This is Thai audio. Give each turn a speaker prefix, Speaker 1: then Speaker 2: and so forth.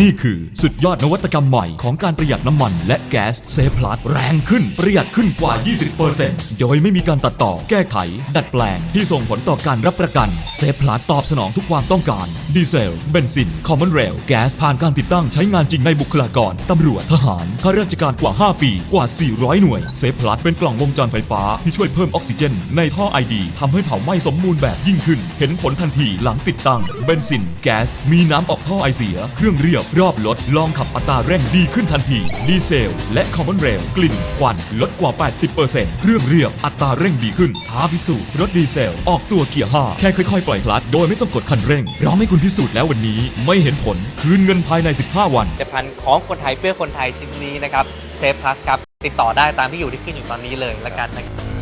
Speaker 1: นี่คือสุดยอดนวัตกรรมใหม่ของการประหยัดน้ำมันและแก๊สเซฟพลัสแรงขึ้นประหยัดขึ้นกว่า 20%โดยไม่มีการตัดต่อแก้ไข ดัดแปลงที่ส่งผลต่อการรับประกัน เซฟพลัสตอบสนองทุกความต้องการ ดีเซล เบนซิน คอมมอนเรล แก๊สผ่านการติดตั้งใช้งานจริงในบุคลากร ตำรวจ ทหาร ข้าราชการกว่า 5 ปีกว่า 400 หน่วย เซฟพลัสเป็นกล่องวงจรไฟฟ้าที่ช่วยเพิ่มออกซิเจน ในท่อไอดีทำให้เผาไหม้สมบูรณ์แบบยิ่งขึ้น เห็นผลทันทีหลังติดตั้ง เบนซิน แก๊ส มีน้ำออกท่อไอเสีย เครื่องเรียบรอบลดลองขับอัตราเร่งดีขึ้นทันที ดีเซล และคอมมอนเรลกลิ่นควันลดกว่า 80%เครื่องเรียบอัตราเร่งดีขึ้นท้าพิสูจน์รถดีเซล ออกตัวเกียร์5แค่ค่อยๆ ปล่อยคลัตช์โดยไม่ต้องกดคันเร่งพร้อมให้คุณพิสูจน์แล้ววันนี้ ไม่เห็นผลคืนเงินภายใน 15 วัน
Speaker 2: ผลิตภัณฑ์ของคนไทยเพื่อคนไทยชิ้นนี้นะครับเซฟพลัสครับ ติดต่อได้ตามที่อยู่ที่ขึ้นอยู่ตอนนี้เลยละกันนะครับ